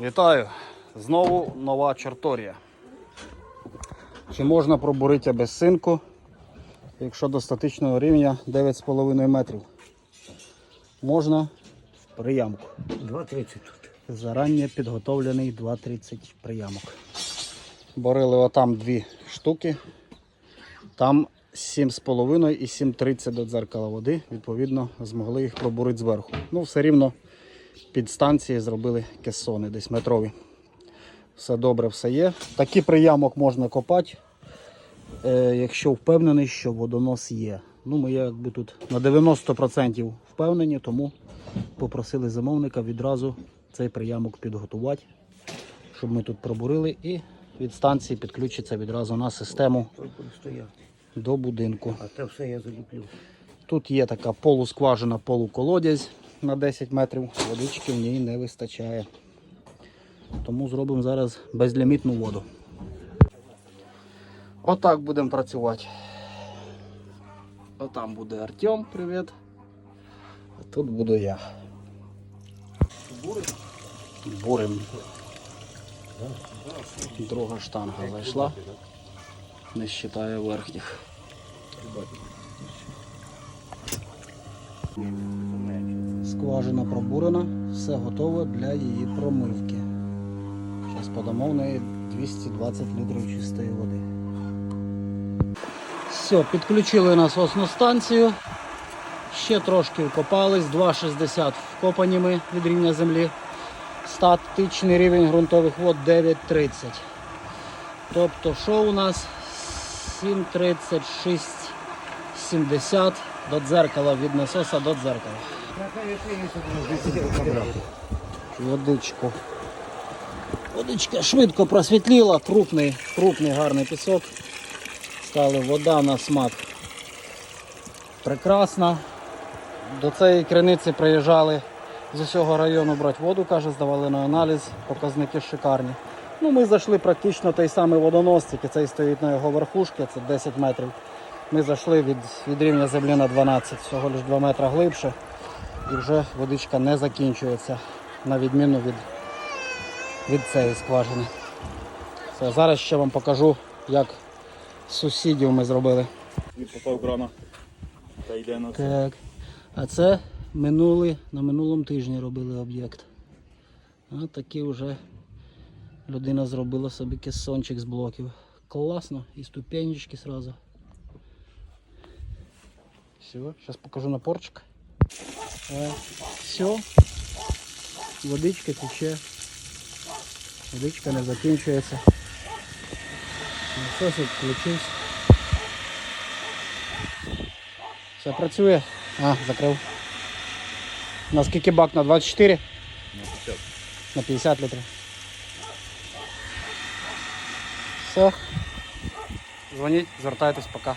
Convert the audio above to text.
Вітаю! Знову нова чорторія. Чи можна пробурити без синку, якщо до статичного рівня 9,5 метрів? Можна в приямку. 2.30 тут. Зарані підготовлений 2,30 приямок. Борили отам дві штуки. Там 7,5 і 7,30 до дзеркала води. Відповідно, змогли їх пробурити зверху. Ну, все рівно під станції зробили кесони десь метрові. Все добре, все є. Такий приямок можна копати, е, якщо впевнений, що водонос є. Ну, ми якби тут на 90% впевнені, тому попросили замовника відразу цей приямок підготувати, щоб ми тут пробурили і від станції підключиться відразу на систему до будинку. А те все я заліплю. Тут є така полускважина, полуколодязь на 10 метрів, водички в ній не вистачає. Тому зробимо зараз безлімітну воду. Отак будемо працювати. Отам буде Артем, привіт. А тут буду я. Бурим. Друга штанга зайшла. Не вважає верхніх. Скважина пробурена, все готово для її промивки. Зараз подамо в неї 220 літрів чистої води. Все, підключили насосну станцію. Ще трошки вкопались, 2,60 вкопані ми від рівня землі. Статичний рівень ґрунтових вод 9,30. Тобто, що у нас 7,36, 70 до дзеркала від насоса до дзеркала. Водичку. Водичка швидко просвітліла, крупний, крупний гарний пісок. Стала вода на смак. Прекрасна. До цієї криниці приїжджали з усього району брати воду, каже, здавали на аналіз, показники шикарні. Ну, ми зайшли практично той самий водонос, тільки цей стоїть на його верхушці, це 10 метрів. Ми зайшли від, від рівня землі на 12, всього лише 2 метри глибше. І вже водичка не закінчується, на відміну від, від цієї скважини. Все, зараз ще вам покажу, як сусідів ми зробили. Крана. Та йде на це. Так. А це минулий, на минулому тижні робили об'єкт. А такий вже людина зробила собі кесончик з блоків. Класно, і ступенечки сразу. Все, зараз покажу напорчик. Все. Водичка тече. Водичка не закінчується. Насосик включився. Все працює. А, закрив. На скільки бак? На 24? На 50 літрів. Все. Дзвоніть, звертайтесь, пока.